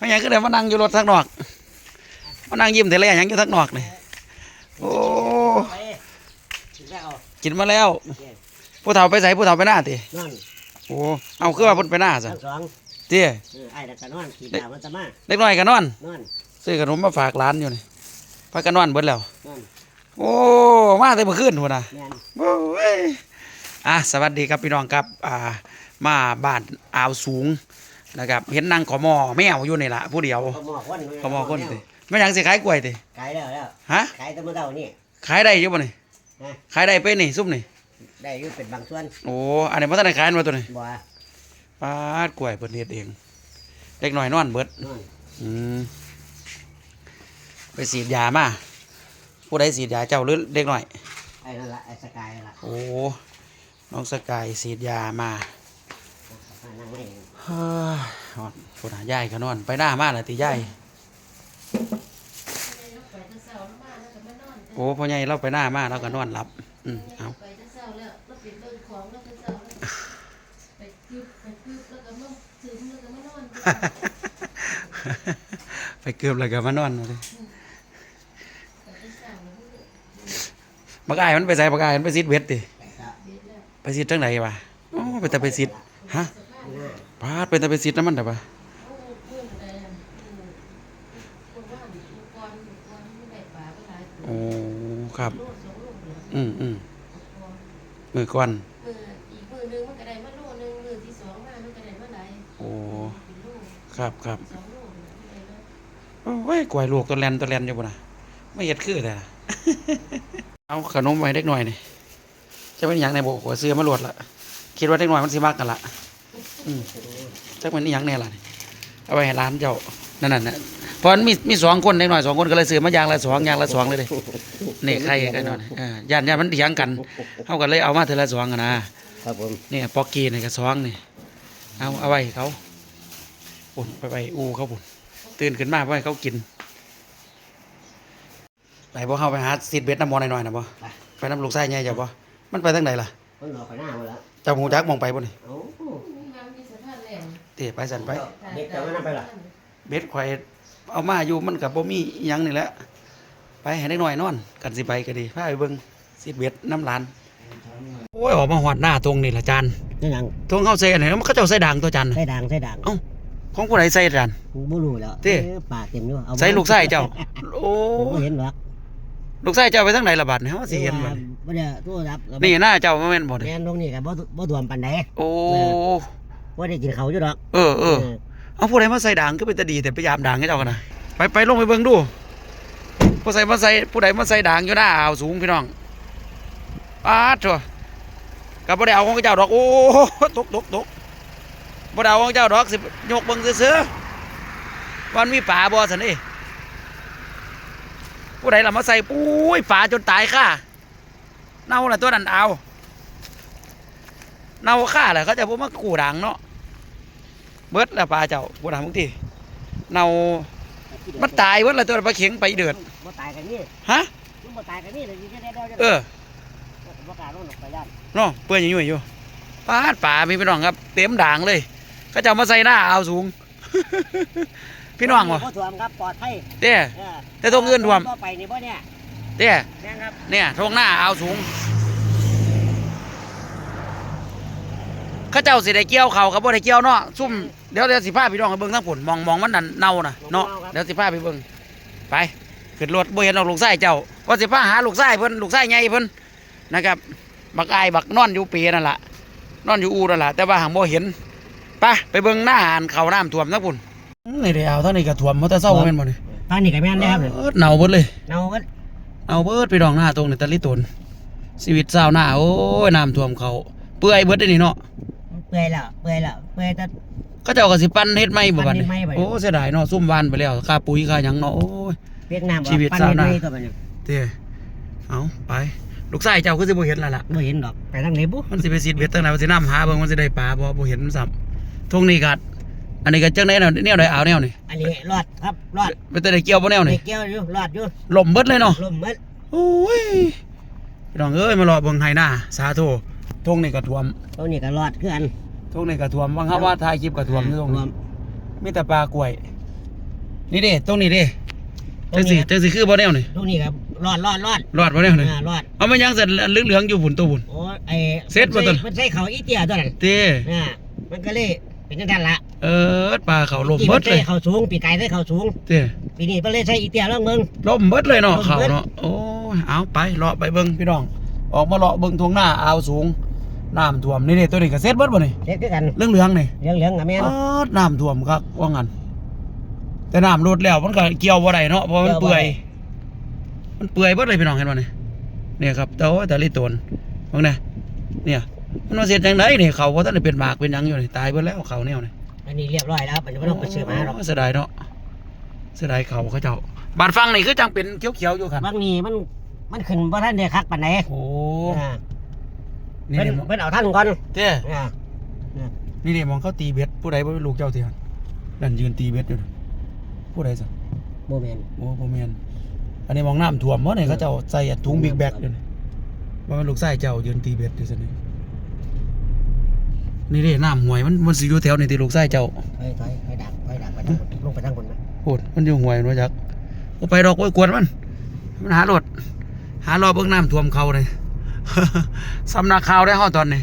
ไม่ยังก็เลยมานั่งอยู่รถทั้งนอกมานั่งยิ้มแต่แรกยังอยู่ทั้งนอกนี่โอ้ไปถึงแล้วกินมาแล้ว ผู้เฒ่าไปใส่ผู้เฒ่าไปหน้าตินอนโอ้เอาคือว่าเพิ่นไปหน้าซะทั้งสองเตี้ยเออไอ้แล้วก็นอนขี่ตามันจะมาเล็กน้อยก็นอนนอนซื้อขนมมาฝากร้านอยู่นี่พากันนอนเบิดแล้วนอนโอ้มาแต่เมื่อคืนพุ่นน่ะแม่นโอ้ยอะสวัสดีครับพี่น้องครับ อ่า มาบ้านอ่าวสูง นะครับ เห็นนางขอมอแมวอยู่นี่ละผู้เดียวเขาหมอกวันขอมอคนติไม่ยังสิขายกล้วยติขายแล้วแล้วฮะขายแตะมือเก่านี่ขายได้อยู่บ่นี่นะขายได้ไปนี่ซุ่มนี่ได้อยู่เป็นบางส่วนโอ้อันนี้บ่ทันได้ขายมาตัวนี้บ่ปาดกล้วยเพิ่นเฮ็ดเองเล็กน้อยนอนเบิดนอนอืมไปฉีดยามาผู้ใดฉีดยาเจ้าหรือเด็กน้อยไอ้นั่นละไอ้สกายนั่นละโอ้น้องสกายฉีดยามานั่งไม่ เฮ้ยนอนฝนหายายก็นอน ไปหน้ามาแล้วติยายโอ้พ่อใหญ่เราไปหน้ามาเราก็นอนหลับ อืมเอาไปจะเศร้าแล้วแล้วปิดเบิ่งของแล้วจะเศร้าแล้วไปกึบไปกึบแล้วก็มาซึมแล้วก็มานอนไปเกือบเลยก็มานอนเลยไปจะเศร้าแล้วบักอายมันไปใส่บักอายมันไปซิดเวทดิไปครับเบ็ดแล้วไปซิดจังไหนวะโอ้ไปแต่ไปซิดฮะสภา พหน้าพาดไปแต่ไปซิดน้ำมันแต่ปะโอ้เพื่อนอะไรอะอืมคนว่าอุปกรณ์อุปกรณ์ไม่ได้ปลาก็หลายตัวโอ้ครับโลดสองโลเหลืออืมอืมอุปกรณ์มือก่อนมืออีกมือหนึงมันก็ได้มาโลหนึงมือที่สองมามันก็ได้มาหลายโอ้เป็นโลครับครับสองโลเนี่ยได้แล้วโอ้ยกล้วยลูกตัวแลนตัวแลนอยู่บ่นะไม่เห็ดคือแต่เอาขนมไว้เด็กหน่อยนี่จะเป็นอหย่างในโบกหัวเสื้อมาโหลดละคิดว่าเด็กหน่อยมันสิมากกันละ อืมจักเป็นอหย่างแน่ล่ะนี่เอาไว้ให้ร้านเจ้านั่นน่ะนะเพราะมันมีมีสองคนเด็กหน่อยสองคนก็เลยซื้อมาอย่างละสองอย่างละสองเลยเลยนี่ใครกันหน่อยเออย่านย่านมันเถียงกันเขากันเลยเอามาเทอละสองกันนะครับผมนี่ปอกกีนี่ก็สองนี่เอาเอาไว้ให้เขาปุ่นไปไปอูเขาปุ่นตื่นขึ้นมาไปให้เขากินไปบ่เข้าไปหาซีดเบ็ดน้ำมอหน่อยๆนะบ่ไปไปน้ำลูกไส้ใหญ่จ้ะบ่มันไปทางไหนล่ะมันรอไปหน้าหมดแล้วเจ้าหูจักมองไปบ่นี่เอ้ ตะไปสั่นไปเด็กจะมานั่งไปล่ะเบ็ดข่อยเอามาอยู่มันกับบ่มีอิหยังนี่แหละไปให้เด็กน้อยนอน กันสิไปก็ดีพาไปเบิ่งซีดเบ็ดน้ำหลานโอ้ยออกมาหอดหน้าตรงนี่ล่ะจานนี่ยังตรงเข้าใส่อันไหนมันเขาเจ้าใส่ด่างตัวจานน่ะใส่ด่างใส่ด่างของผู้ใดใส่จานบ่รู้แล้วเต้ออปากเต็มอยู่เอาใส่ลูกไส้เจ้าโอ้ผมบ่เห็นหรอกลูกไส้เจ้าไปทางไหนละบาดเนี่ยว่าสิเห็นบ่นี่บ่ได้โทรศัพท์นี่หน้าเจ้าบ่แม่นบ่นี่แม่นตรงนี้ก็บ่บ่ท่วมปานใดโอ้ บ่ได้กินข้าวอยู่ดอกเออเออเอาผู้ใดมาใส่ด่างก็เป็นตาดีแต่พยายามด่างให้เจ้ากันนะไปไปลงไปเบิ่งดูผู้ใส่มาใส่ผู้ใดมาใส่ด่างอยู่หน้าอ่าวสูงพี่น้องปาดชัวกับบ่ได้เอาของเจ้าดอกโอ้ตกตกตกบ่ได้เอาของเจ้าดอกสิยกเบิ่งซื่อๆวันมีป่าบ่ซั่นนี่ผู้ใดล่ะมาใส่ปุ้ยป่าจนตายค่ะเน่าล่ะตัวนั้นเอาเน่าค่าแหละเขาจะบ่มากู้ด่างเนาะ เบิดแล้วปลาเจ้าบ่ถามบางทีเน่ามันตายเบิดแล้วตัวปลาเข็งไปเดือดบ่ตายกันนี่ฮะมันบ่ตายกันนี่เลยสิได้ได้เออบ่กล้าลงหรอกไปย่านเนาะเปื่อยยุ่ยๆอยู่ปลาดป่ามีพี่น้องครับ เต็มด่างเลยก็จะเอามาใส่หน้าเอาวสูง พี่น้องวะบ่ท่วมครับปลอดภัยเต้เออแต่ตรงอื่นท่วมต่อไปนี่บ่เนี่ยเต้แม่นครับเนี่ยทงหน้าเอาวสูงเข้าเจ้าสิได้เกี่ยวเขากับบ่ได้เกี่ยวเนาะซุ่ม เดี๋ยวเดี๋ยวสิพาพี่น้องไปเบิ่งทั้งผลมองมองมันนั่นเน่าน่ะเนาะเดี๋ยวสิพาไปเบิ่งไปขึ้นรถบ่เห็นเอาลูกไส้เจ้าว่าสิพาหาลูกไส้เพิ่นลูกไส้ใหญ่เพิ่นนะครับ บักอายบักนอนอยู่ปีนั่นล่ะนอนอยู่อูนั่นล่ะแต่ว่าหางบ่เห็นไปไปเบิ่งหน้าอ่านเขาน้ำท่วมทั้งผุนนี่ได้เอาเท่านี้ก็ท่วมมอเตอร์เศร้าแม่นบ่นี่ตอนนี้ก็แม่นได้ครับเอิ้นเน่าเบิดเลยเนาเบิดเอาเบิดไปดองหน้าตรงนี่ตะลิตนชีวิตเศร้าวหน้าโอ้ยน้ำท่วมเขาเปื่อยเบิดได้นี่เนาะเปื่อยแล้วเปื่อยแล้วเปื่อยแต่ ก็เจ้าก็สิปั้นเฮ็ดไม่บ่บัดนี้ปั้นเฮ็ดไม้บัดนี้ โอ้เสียดายเนาะซุ่มวานไปแล้วค่าปุ๋ยค่าหยังเนาะโอ้ยเปียกน้ำชีวิตปั้นสาวนาเฮ็ดไว้ก็บัดนี้เด้เอาไป ลูกชายเจ้าคือสิบ่เห็นแล้วล่ะ บ่เห็นดอกไปทางไหนบุมันสิไปซีดเบ็ดตั้งไหนมันสิน้ำหาเบิ่งมันสิได้ปลาบ่บ่เห็นซ้ำทงนี้ก็อันนี้ก็จังได๋เนาะแนวใดเอาแนวนี่อันนี้รอดครับรอดไปแต่ได้เกี่ยวบ่แนวนี่เด็กเกี่ยวอยู่รอดอยู่ล่มเบิดเลยเนาะลมเบิดโอ้ยพี่น้องเอ้ยมารอเบิ่งไห้หน้าสาธุทงนี่ก็ท่วมตรงนี้ก็รอดคืออัน ทงนี่ก็ท่วมบางครับว่าถ่ายคลิปก็ท่วมอยู่ตรงนี้มีแต่ปลากล้วย นี่เด้ตรงนี้เด้ตรจังงสินี้จังสิคือบ่แนวนี่ตรงนี้ครับรอดรอดรอดรอดบ่แนวนี่อ่ารอดเอามายังเสร็จเหลืองๆอยู่พุ่นตัวพุ่น โอ้ไอ้เสร็จบ่ตัวมันใส่เขาอีเตียตัวนั้นเต้อ่ามันก็เลยเป็นจังซั่นละเออปลาเขาลมที่เบิมัดนเลใส่ยเขาสูงปีกไก่ใส่เขาสูงเต้ปีนี้มันเลยใส่อีเตียลองมึงลมเบิดเลยเนาะลมเขาเบิดเนาะโอ้ยเอาไปเลาะไปเบิ่งพี่น้องออกมาเลาะเบิ่งทวงหน้าอ่าวสูง น้ำท่วมนี่นี่ตัวนี้ก็เสร็จเบิดบ่นี่เสร็จคือกันเรื่องเหลืองๆนี่เหลืองเหลืองๆกับแม่นออดน้ำท่วมครับว่างั้นแต่น้ำลดแล้วมันก็เกี่ยวบ่ได้เนาะเพราะมันเปื่อยมันเปื่อยเบิดเลยพี่น้องเห็นบ่นี่เนี่ยครับแต่ว่าแต่ลิตนเบิ่งนะเนี่ยมันมาเสร็จจังไดนี่เขาบ่ทันได้เป็นหมากเป็นหยังอยู่นี่ตายเบิดแล้วเขาแนวนี่ อันนี้เรียบร้อยแล้วครับอันนี้ไม่ต้องไปซื้อมาหรอกเสียดายเนาะเสียดายเขาเขาเจ้าบาดฟังนี่คือจังเป็นเขียวๆอยู่ครับบางนี้มันมันขึ้นบ่ทันได้คักปานใดโอ้อ่า นี่เพิ่นนี่มองเพิ่นเอาท่านก่อนเต้อ่านี่นี่มองเขาตีเบ็ดผู้ใดบ่เป็นลูกเจ้าเตี้ยนั่นยืนตีเบ็ดอยู่น่ะผู้ใดซะบ่แม่นโอ้บ่แม่นอันนี้มองน้ำท่วมบ่นี่เขาเจ้าใส่อันถุงบิ๊กแบกอยู่นี่บ่แม่นลูกชายเจ้ายืนตีเบ็ดอยู่ซั่นนี่นี่เด้น้ำห้วยมันมันสิอยู่แถวนี่ที่ลูกชายเจ้า ถอยถอยถอยดักถอยดักไปทางบนลงไปทางบนมันโหดมันอยู่ห้วยมันว่าจักบ่ไปดอกโอ้ยกวนมัน มันหารถหารอเบิ่งน้ำท่วมเขาเลย สำนักข่าวได้ฮอดตอนนี้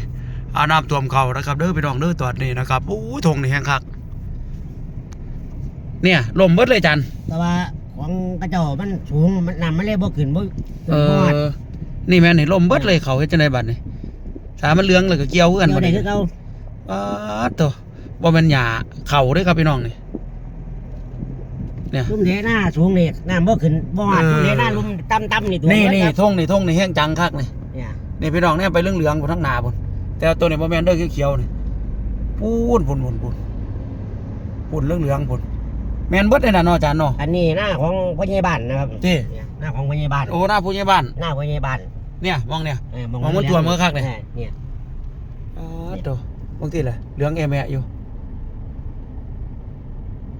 อาน้ำท่วมเขานะครับ เด้อพี่น้องเด้อตอนนี้นะครับโอ้ยทงนี่แห้งคัก เนี่ยลมเบิดเลยจันแต่ว่าของกระเจ้ามันสูงมันน้ำมันเลยบ่ขึ้นบ่เอขึ้นบ่ฮอดอนี่แม่นนี่ลมเบิดเลยเขาเฮ็ดจังไดบัดนี่สามันเหลืองเลยก็เกี่ยวคือกันเดี๋ยวบ่ได้นี่คือเก่าป๊าดโตบ่แม่นหญ้าเขาเด้อครับพี่น้องนี่เนี่ยลุ่มเทหน้าสูงนี่น้ำบ่ขึ้นบ่ฮอดเออลุ่มเทหน้าลุ่มต่ำๆนี่ตัวนี่เบิดนี่ครับทงนี่ทงนี่แห้งจังคักนี่ เนี่ยนี่พี่น้องเนี่ยไปเรื่องเหลืองๆบนทั้งหนาบนแต่ว่าตัวนี้บ่แม่นเด้อเขียวๆนี่ปูนปูนปูนปูนปูนเรื่องเหลืองปูนแม่นเบิดเลยน่ะเนาะอาจารย์เนาะอันนี้หน้าของพญาบ้านนะครับที่เนี่ยหน้าของพญาบ้านโอ้หน้าผู้ใหญ่บ้านหน้าพญาบ้านเนี่ยมองเนี่ยเออมองมันตัวมันก็คักเลยออเนี่ยอ๋อตัวบางทีเลยเหลืองแอแมะอยู่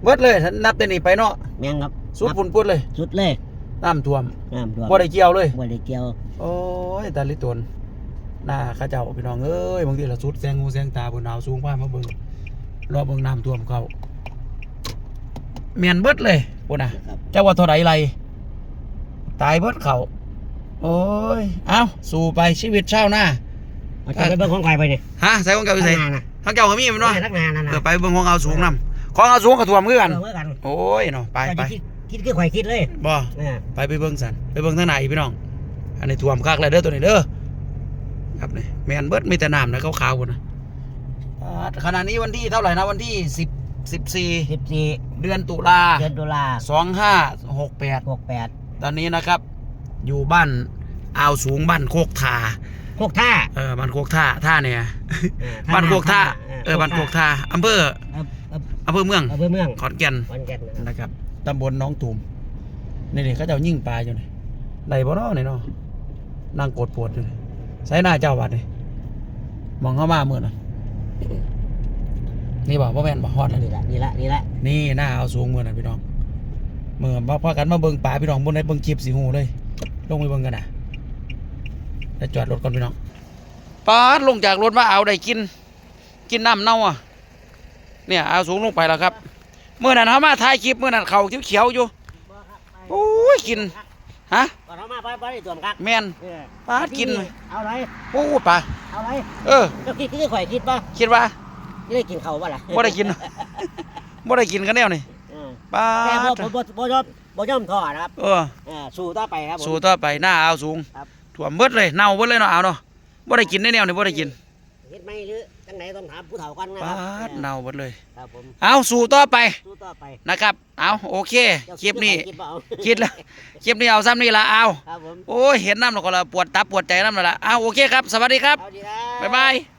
เบิดเลยถ้านับแต่นี้ไปเนาะแม่งครับสุดปุ่นปุ่นเลย สุดเลยน้ำท่วมน้ำท่วมบ่ได้เกี่ยวเลยบ่ได้เกี่ยว โอ้ยตาลิตนหน้าเข้าเจ้าพี่น้องเอ้ยบางทีละสุดแซงหูแซงตาบนหนาวสูงกว่ามาเบิ่งรอเบิ่งน้ำท่วมเขาเมียนเบิดเลยปุ่นน่ะครับเจ้าว่าเท่าไรไรตายเบิดเขาโอ้ยเอาสู่ไปชีวิตเช่าวหน้าเอาจะไปเบิ่งของใครไปเนี่ยฮะใส่ของเก่าไปใส่ข้างหน้าน่ะของเก่าก็มีแมันเนาะข้างหน้านั่นน่ะเออไปเบิ่งของเอาสูงนำของเอาสูงกับถ่วมคือกันเออเบิ่งกันโอ้ยเนาะไปไปก็สิคิดคิดคือข่อยคิดเลยบ่เนี่ยไปไปเบิ่งสันไปเบิ่งทางไหนพี่น้อง อันนี้ถ่วมคักแล้วเด้อตัวนี้เด้อครับนี่แมนเบิดมีแต่น้ำนะขาวๆพุ่นนะอ่าขณะนี้วันที่เท่าไหร่นะวันที่สิบสิบสี่14เดือนตุลาเดือนตุลาสองห้าหกแปด68ตอนนี้นะครับ อยู่บ้านอ่าวสูงบ้านโคกทาโคกท่าเออบ้านโคกท่าท่าเนี่ยเออบ้านโคกท่าเออบ้านโคกท่าอำเภอเออเอออำเภอเมืองอำเภอเมืองขอนแก่นขอนแก่นนะครับนะครับตำบลหน้องตูมนี่นี่เขาเจ้ายิ่งปลาอยู่นี่ไหนบ่เนาะนี่เนาะ นั่งโกดปวดอยู่นี่ใส่หน้าเจ้าวัดนี่มองเข้ามาเมื่อน่ะนี่บอกว่าแม่นบ่ฮอดแล้วนี่ละนี่ละนี่ละนี่หน้าเอาสูงเมื่อน่ะพี่น้องเมื่อมาพากันมาเบิ่งป่าพี่น้องบนไหนเบิ่งคลิปสิหูเลย ลงไปเบิ่งกันนะแล้วจอดรถก่อนพี่น้องปาดลงจากรถมาเอาได้กิน กินน้ำเน่าอะเนี่ยเอาสูงลงไปแล้วครับเมื่อนั้นเขามาถ่ายคลิปเมื่อนั้นเขาเขียวๆอยู่โอ้ยกิน ฮะก่อนเอามาไปไปตัวมครับแม่นเออปาดกินเลยเอาไรโอ้ปลาเอาไรเออเจ้าคิดคือข่อยคิดป่ะคิดว่านี่ได้กินเขาป่ะล่ะบ่ได้กินบ่ได้กินกันแนวนี่เออปลาแต่บ่ดบ่บ่บ่ยอมบ่ยอมถอดนะครับเออเออสู้ต่อไปครับผมสู้ต่อไปหน้าเอาสูงครับถ่วมเบิดเลยเน่าเบิดเลยเนาะเอาเนาะบ่ได้กินในแนวนี่บ่ได้กินเฮ็ด ไหมหรือจังไหนต้องถามผู้เฒ่าก่อนนะปาครับดเน่าเบิดเลย ครับผมเอาสู่ต่อไปสู้ต่อไปนะครับ เอาโอเคเจ้าคลิปนี้คิดบ่เอาคิดแล้วคลิปนี้เอาซ้ำนี่ละเอาครับผมโอ้ยเห็นน้ำแล้วก็ละปวดตับปวดใจน้ำแล้วละเอาโอเคครับ สวัสดีครับเอาดีครับ บ๊ายบาย